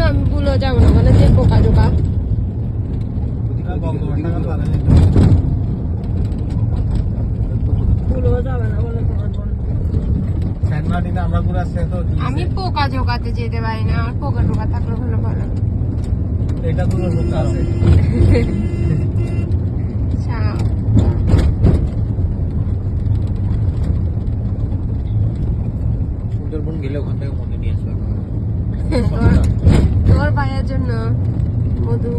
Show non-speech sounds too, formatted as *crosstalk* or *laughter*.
যাব না? মানে যে পোকা টোকা। তো আমি পোকা জোগাতে যেতে পারি না আমার পোকা টোকা থাকলে ভালো ভালো। এটা আছে। সুন্দরবন গেলে ওখান থেকে মনে নিয়ে আসবে। *laughs* ಮಂಜಣ್ಣ ಮಧು.